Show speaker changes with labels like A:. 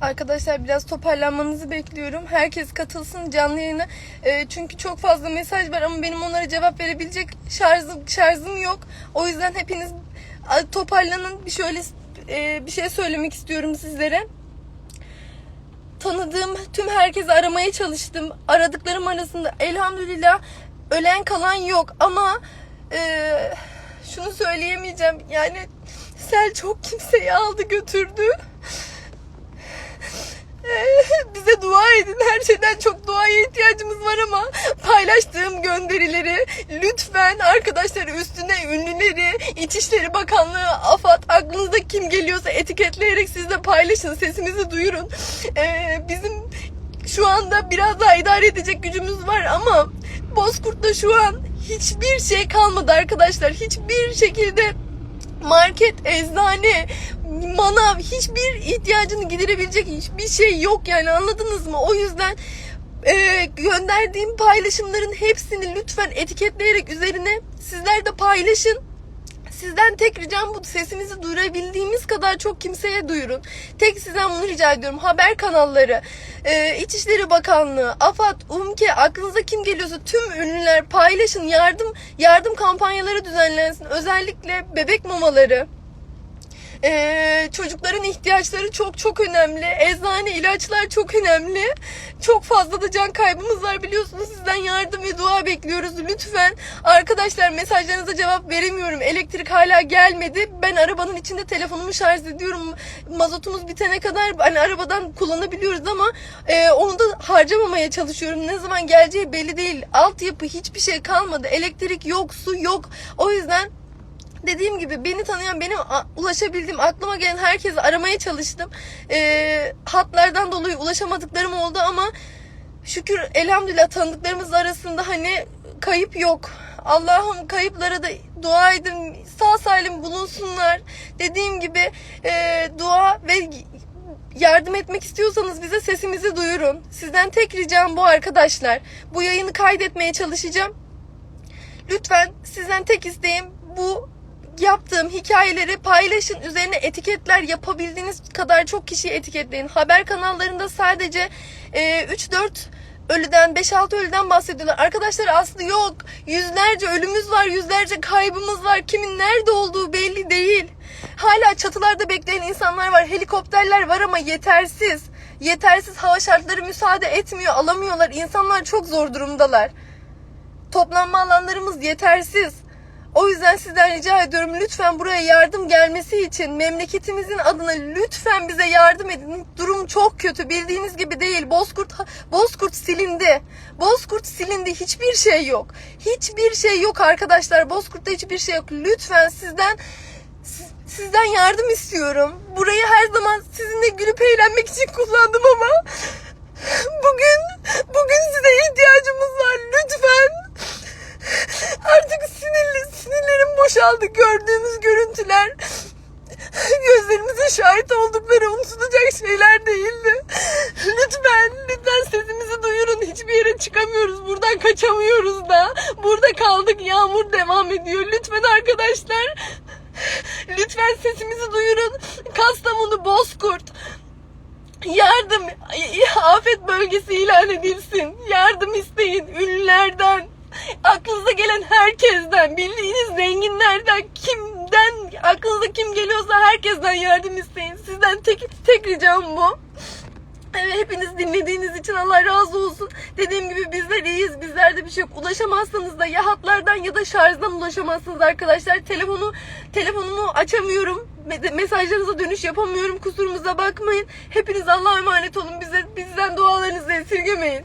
A: Arkadaşlar biraz toparlanmanızı bekliyorum. Herkes katılsın canlı yayına. Ee, çünkü çok fazla mesaj var ama benim onlara cevap verebilecek şarjım şarjım yok. O yüzden hepiniz toparlanın. Bir şöyle e, bir şey söylemek istiyorum sizlere. Tanıdığım tüm herkesi aramaya çalıştım. Aradıklarım arasında elhamdülillah ölen kalan yok ama e, şunu söyleyemeyeceğim. Yani sel çok kimseyi aldı götürdü. Ee, bize dua edin. Her şeyden çok duaya ihtiyacımız var ama paylaştığım gönderileri lütfen arkadaşlar üstüne ünlüleri, İçişleri Bakanlığı, AFAD aklınızda kim geliyorsa etiketleyerek siz de paylaşın. Sesimizi duyurun. Ee, bizim şu anda biraz daha idare edecek gücümüz var ama Bozkurt'ta şu an hiçbir şey kalmadı arkadaşlar. Hiçbir şekilde market, eczane, manav hiçbir ihtiyacını giderebilecek hiçbir şey yok yani anladınız mı? O yüzden e, gönderdiğim paylaşımların hepsini lütfen etiketleyerek üzerine sizler de paylaşın. Sizden tek ricam bu sesimizi duyurabildiğimiz kadar çok kimseye duyurun. Tek sizden bunu rica ediyorum. Haber kanalları, e, İçişleri Bakanlığı, AFAD, UMKE aklınıza kim geliyorsa tüm ünlüler paylaşın. Yardım yardım kampanyaları düzenlensin. Özellikle bebek mamaları. Ee, çocukların ihtiyaçları çok çok önemli. Eczane, ilaçlar çok önemli. Çok fazla da can kaybımız var biliyorsunuz. Sizden yardım ve dua bekliyoruz. Lütfen arkadaşlar mesajlarınıza cevap veremiyorum. Elektrik hala gelmedi. Ben arabanın içinde telefonumu şarj ediyorum. Mazotumuz bitene kadar hani arabadan kullanabiliyoruz ama e, onu da harcamamaya çalışıyorum. Ne zaman geleceği belli değil. Altyapı hiçbir şey kalmadı. Elektrik yok, su yok. O yüzden Dediğim gibi beni tanıyan, benim ulaşabildiğim, aklıma gelen herkesi aramaya çalıştım. Ee, hatlardan dolayı ulaşamadıklarım oldu ama şükür elhamdülillah tanıdıklarımız arasında hani kayıp yok. Allah'ım kayıplara da dua edin, sağ salim bulunsunlar. Dediğim gibi e, dua ve yardım etmek istiyorsanız bize sesimizi duyurun. Sizden tek ricam bu arkadaşlar. Bu yayını kaydetmeye çalışacağım. Lütfen sizden tek isteğim bu yaptığım hikayeleri paylaşın. Üzerine etiketler yapabildiğiniz kadar çok kişiyi etiketleyin. Haber kanallarında sadece e, 3-4 ölüden 5-6 ölüden bahsediyorlar. Arkadaşlar aslı yok. Yüzlerce ölümüz var, yüzlerce kaybımız var. Kimin nerede olduğu belli değil. Hala çatılarda bekleyen insanlar var. Helikopterler var ama yetersiz. Yetersiz hava şartları müsaade etmiyor, alamıyorlar. İnsanlar çok zor durumdalar. Toplanma alanlarımız yetersiz. O yüzden sizden rica ediyorum lütfen buraya yardım gelmesi için memleketimizin adına lütfen bize yardım edin. Durum çok kötü bildiğiniz gibi değil. Bozkurt Bozkurt silindi. Bozkurt silindi. Hiçbir şey yok. Hiçbir şey yok arkadaşlar. Bozkurt'ta hiçbir şey yok. Lütfen sizden siz- sizden yardım istiyorum. Burayı her zaman sizinle gülüp eğlenmek için kullandım ama bugün bugün size ihtiyacımız var. Lütfen. Artık sinirli, boşaldı. Gördüğümüz görüntüler gözlerimize şahit oldukları unutulacak şeyler değildi. Lütfen, lütfen sesimizi duyurun. Hiçbir yere çıkamıyoruz. Buradan kaçamıyoruz da. Burada kaldık. Yağmur devam ediyor. Lütfen arkadaşlar. Lütfen sesimizi duyurun. Kastamonu, Bozkurt. Yardım, afet bölgesi ilan edilsin. Yardım isteyin ünlülerden. Aklınıza gelen herkesten, bildiğiniz zenginlerden, kimden, aklınıza kim geliyorsa herkesten yardım isteyin. Sizden tek, tek ricam bu. Evet, hepiniz dinlediğiniz için Allah razı olsun. Dediğim gibi bizler iyiyiz. Bizlerde bir şey yok. Ulaşamazsanız da ya hatlardan ya da şarjdan ulaşamazsınız arkadaşlar. Telefonu telefonumu açamıyorum. Me- Mesajlarınıza dönüş yapamıyorum. Kusurumuza bakmayın. Hepiniz Allah'a emanet olun. Bize bizden dualarınızı esirgemeyin.